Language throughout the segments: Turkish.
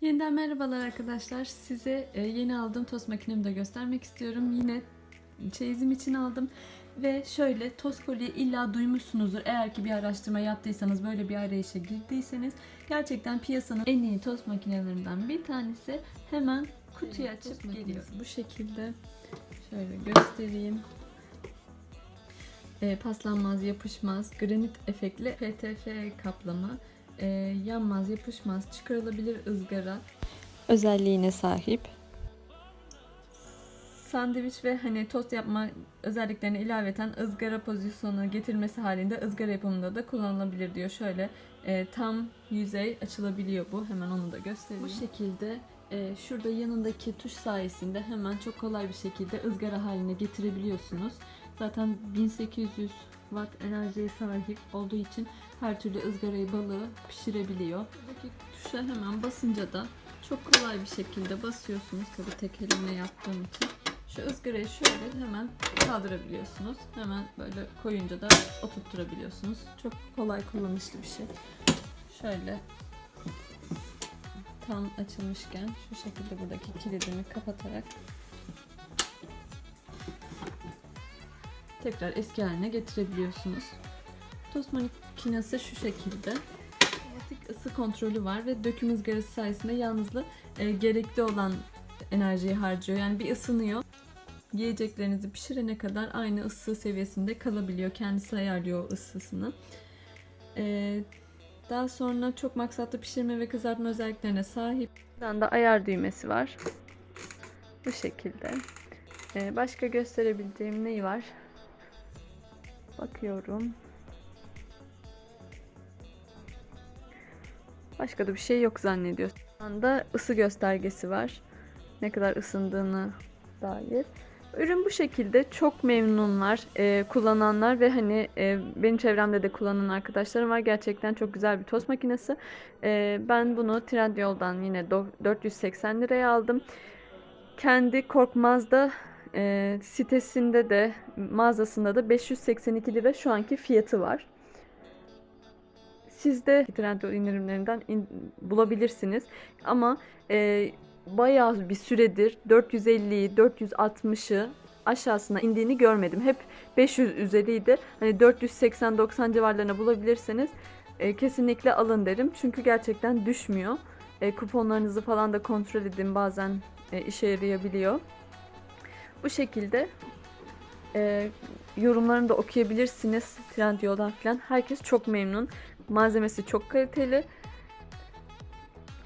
Yeniden merhabalar arkadaşlar. Size e, yeni aldığım tost makinemi de göstermek istiyorum. Yine çeyizim için aldım. Ve şöyle tost kolyeyi illa duymuşsunuzdur. Eğer ki bir araştırma yaptıysanız, böyle bir arayışa girdiyseniz gerçekten piyasanın en iyi tost makinelerinden bir tanesi. Hemen kutuyu açıp geliyor. Bu şekilde şöyle göstereyim. E, paslanmaz, yapışmaz, granit efektli PTF kaplama, e, yanmaz, yapışmaz, çıkarılabilir ızgara özelliğine sahip. Sandviç ve hani tost yapma özelliklerine ilaveten ızgara pozisyonuna getirmesi halinde ızgara yapımında da kullanılabilir diyor. Şöyle e, tam yüzey açılabiliyor bu. Hemen onu da göstereyim. Bu şekilde e, şurada yanındaki tuş sayesinde hemen çok kolay bir şekilde ızgara haline getirebiliyorsunuz. Zaten 1800 watt enerjiye sahip olduğu için her türlü ızgarayı balığı pişirebiliyor. Buradaki tuşa hemen basınca da çok kolay bir şekilde basıyorsunuz. Tabii tek elimle yaptığım için. Şu ızgarayı şöyle hemen kaldırabiliyorsunuz. Hemen böyle koyunca da oturtturabiliyorsunuz. Çok kolay kullanışlı bir şey. Şöyle tam açılmışken şu şekilde buradaki kilidimi kapatarak tekrar eski haline getirebiliyorsunuz. Tost makinesi şu şekilde. Otomatik ısı kontrolü var ve döküm ızgarası sayesinde yalnızlığı e, gerekli olan enerjiyi harcıyor. Yani bir ısınıyor. Yiyeceklerinizi pişirene kadar aynı ısı seviyesinde kalabiliyor. Kendisi ayarlıyor ısısını. E, daha sonra çok maksatlı pişirme ve kızartma özelliklerine sahip. Buradan da ayar düğmesi var. Bu şekilde. E, başka gösterebileceğim neyi var? Bakıyorum. Başka da bir şey yok zannediyor. Şu anda ısı göstergesi var. Ne kadar ısındığını dair. Ürün bu şekilde çok memnunlar e, kullananlar ve hani e, benim çevremde de kullanan arkadaşlarım var. Gerçekten çok güzel bir tost makinesi. E, ben bunu Trendyol'dan yine do- 480 liraya aldım. Kendi Korkmaz'da e, sitesinde de mağazasında da 582 lira şu anki fiyatı var. Siz de Trendyol indirimlerinden in- bulabilirsiniz. Ama e, bayağı bir süredir 450'yi, 460'ı aşağısına indiğini görmedim. Hep 500 üzeriydi. Hani 480-90 civarlarına bulabilirseniz e, kesinlikle alın derim. Çünkü gerçekten düşmüyor. E, kuponlarınızı falan da kontrol edin. Bazen e, işe yarayabiliyor. Bu şekilde e, yorumlarını da okuyabilirsiniz Trendyol'dan falan. Herkes çok memnun. Malzemesi çok kaliteli.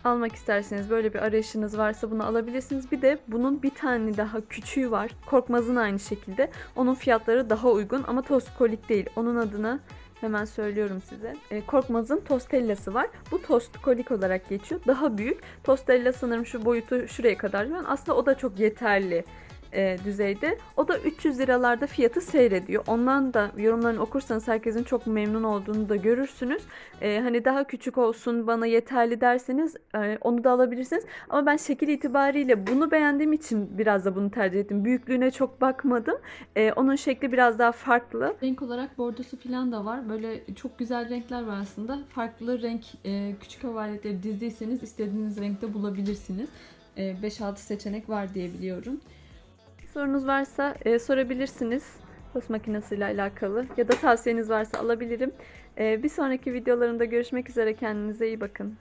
Almak isterseniz böyle bir arayışınız varsa bunu alabilirsiniz. Bir de bunun bir tane daha küçüğü var. Korkmaz'ın aynı şekilde. Onun fiyatları daha uygun ama Toskolik değil. Onun adına hemen söylüyorum size. E, Korkmaz'ın Tostella'sı var. Bu Toskolik olarak geçiyor. Daha büyük. Tostella sanırım şu boyutu şuraya kadar. Yani aslında o da çok yeterli e, düzeyde. O da 300 liralarda fiyatı seyrediyor. Ondan da yorumlarını okursanız herkesin çok memnun olduğunu da görürsünüz. E, hani daha küçük olsun bana yeterli derseniz e, onu da alabilirsiniz. Ama ben şekil itibariyle bunu beğendiğim için biraz da bunu tercih ettim. Büyüklüğüne çok bakmadım. E, onun şekli biraz daha farklı. Renk olarak bordosu falan da var. Böyle çok güzel renkler var aslında. Farklı renk e, küçük hava aletleri dizdiyseniz istediğiniz renkte bulabilirsiniz. E, 5-6 seçenek var diye biliyorum. Sorunuz varsa e, sorabilirsiniz. Tost makinesiyle alakalı ya da tavsiyeniz varsa alabilirim. E, bir sonraki videolarımda görüşmek üzere. Kendinize iyi bakın.